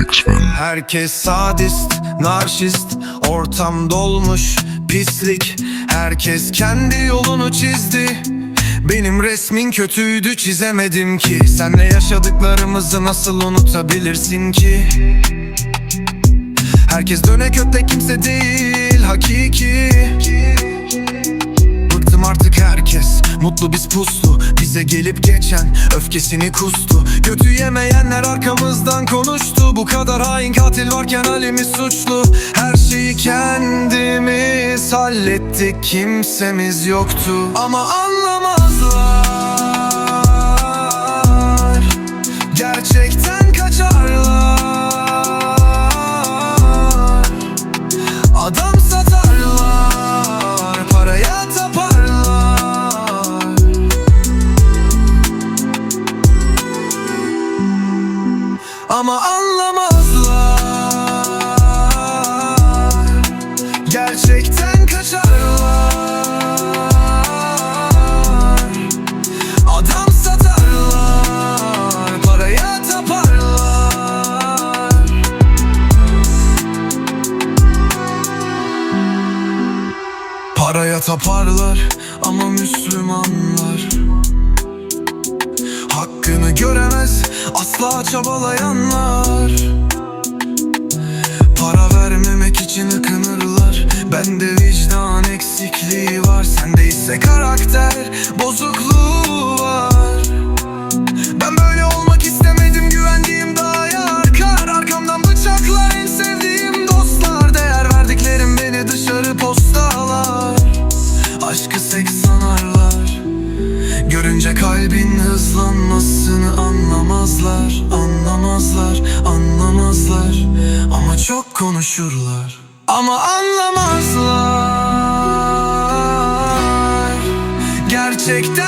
X-Men. Herkes sadist, narşist Ortam dolmuş pislik. Herkes kendi yolunu çizdi. Benim resmin kötüydü çizemedim ki. Senle yaşadıklarımızı nasıl unutabilirsin ki? Herkes dönek öte kimse değil hakiki. Bıktım artık herkes. Mutlu biz puslu. Bize gelip geçen öfkesini kustu. Kötü yemeyenler arkamızdan konuştu Bu kadar hain katil varken halimiz suçlu. Her şeyi kendimiz hallettik Kimsemiz yoktu. Ama anlamazlar Gerçekten kaçarlar. Adam satarlar, paraya taparlar. Ama anlamazlar taparlar ama Müslümanlar. Hakkını göremez asla çabalayanlar. Para vermemek için ıkınırlar. Bende vicdan eksikliği var Sende ise karakter bozukluğu kalbin hızlanmasını anlamazlar Anlamazlar, anlamazlar. Ama çok konuşurlar Ama anlamazlar. Gerçekten